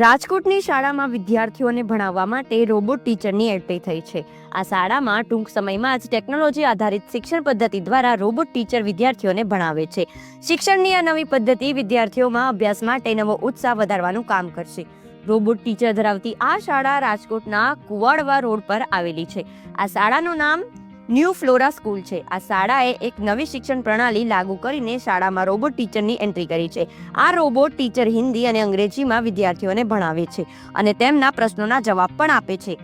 રાજકોટની શાળામાં વિદ્યાર્થીઓને ભણાવવા માટે રોબોટ ટીચરની એન્ટ્રી થઈ છે. આ શાળામાં ટૂંક સમયમાં જ ટેકનોલોજી આધારિત શિક્ષણ પદ્ધતિ દ્વારા રોબોટ ટીચર વિદ્યાર્થીઓને ભણાવે છે. શિક્ષણની આ નવી પદ્ધતિ વિદ્યાર્થીઓમાં અભ્યાસ માટે નવો ઉત્સાહ વધારવાનું કામ કરશે. રોબોટ ટીચર ધરાવતી આ શાળા રાજકોટના કુવાડવા રોડ પર આવેલી છે. આ શાળાનું નામ ન્યૂ ફ્લોરા સ્કૂલ છે. આ શાળાએ એક નવી શિક્ષણ પ્રણાલી લાગુ કરીને શાળામાં રોબોટ ટીચરની એન્ટ્રી કરી છે. આ રોબોટ ટીચર હિન્દી અને અંગ્રેજીમાં વિદ્યાર્થીઓને ભણાવે છે અને તેમના પ્રશ્નોના જવાબ પણ આપે છે.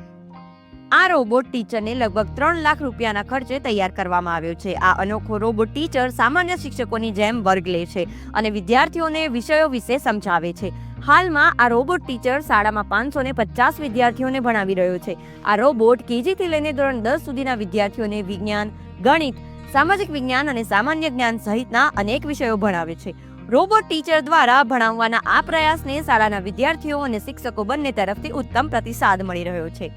આ રોબોટ ટીચરને લગભગ ત્રણ લાખ રૂપિયાના ખર્ચે તૈયાર કરવામાં આવ્યો છે. આ અનોખો રોબોટ ટીચર સામાન્ય શિક્ષકોની જેમ વર્ગ લે છે અને વિદ્યાર્થીઓને વિષયો વિશે સમજાવે છે. હાલમાં આ રોબોટ ટીચર શાળામાં પાંચસો ને પચાસ વિદ્યાર્થીઓને ભણાવી રહ્યો છે. આ રોબોટ કેજીથી લઈને ધોરણ દસ સુધીના વિદ્યાર્થીઓને વિજ્ઞાન, ગણિત, સામાજિક વિજ્ઞાન અને સામાન્ય જ્ઞાન સહિતના અનેક વિષયો ભણાવે છે. રોબોટ ટીચર દ્વારા ભણાવવાના આ પ્રયાસને શાળાના વિદ્યાર્થીઓ અને શિક્ષકો બંને તરફથી ઉત્તમ પ્રતિસાદ મળી રહ્યો છે.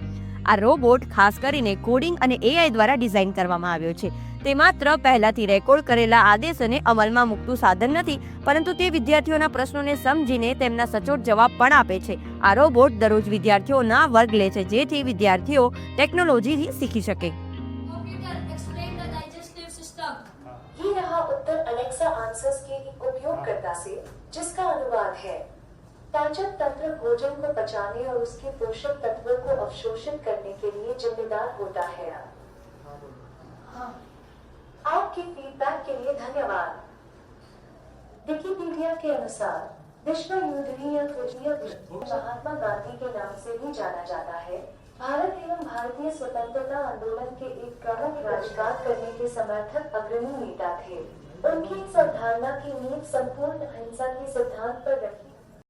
આ રોબોટ ખાસ કરીને કોડિંગ અને એઆઈ દ્વારા ડિઝાઇન કરવામાં આવ્યો છે. તે માત્ર પહેલાથી રેકોર્ડ કરેલા આદેશોને અમલમાં મૂકતું સાધન નથી પરંતુ તે વિદ્યાર્થીઓના પ્રશ્નોને સમજીને તેમના સચોટ જવાબ પણ આપે છે આ રોબોટ દરરોજ વિદ્યાર્થીઓના વર્ગ લે છે જેથી વિદ્યાર્થીઓ ટેકનોલોજીથી શીખી શકે Computer, explain the digestive system. ये रहा उत्तर अलेक्सा आंसर्स के एक उपयोगकर्ता से जिसका अनुवाद है पाचन तंत्र भोजन को पचाने और उसके पोषक तत्वों को अवशोषित करने के लिए जिम्मेदार होता है फीडबैक के लिए धन्यवाद। विकीपीडिया के अनुसार, विश्व युद्ध महात्मा गांधी के नाम से भी जाना जाता है। भारत एवं भारतीय स्वतंत्रता आंदोलन के एक प्रमुख राजकार करने के समर्थक अग्रणी नेता थे। उनकी इस अवधारणा की नींव संपूर्ण अहिंसा के सिद्धांत पर रखी